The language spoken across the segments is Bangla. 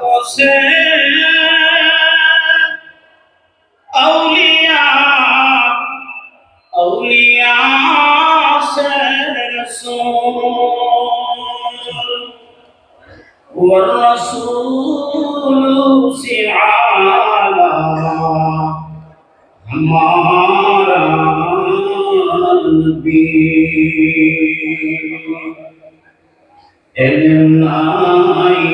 বসে আউলিয়া আউলিয়া সে والرسول سعالا ہمارا نبی علم آئی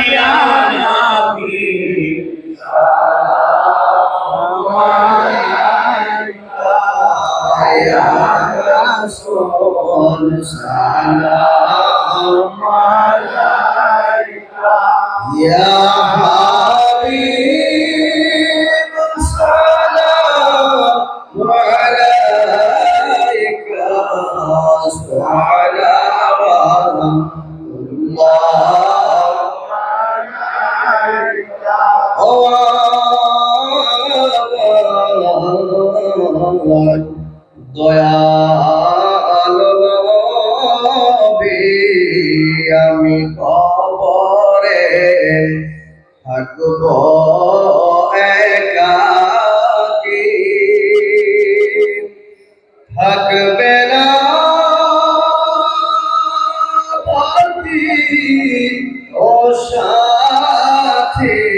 ইয়া নবী ইয়া রাসূল সালাম আলাইকা ইয়া হাবিব দয়াল আমি কবরে থাকব একাকী। থাকবে না ও সাথী।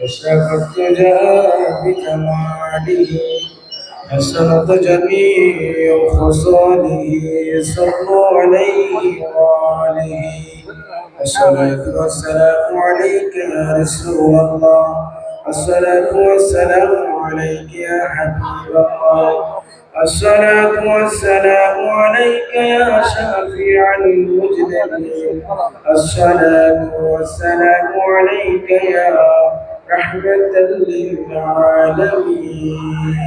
كشف الدجى بكماله حسنت جميع خصاله صلوا عليه وآله الصلاة والسلام عليك يا رسول الله الصلاة والسلام عليك يا حبيب الله الصلاة والسلام عليك يا شفيع المجرمين الصلاة والسلام عليك يا رحمة للعالمين.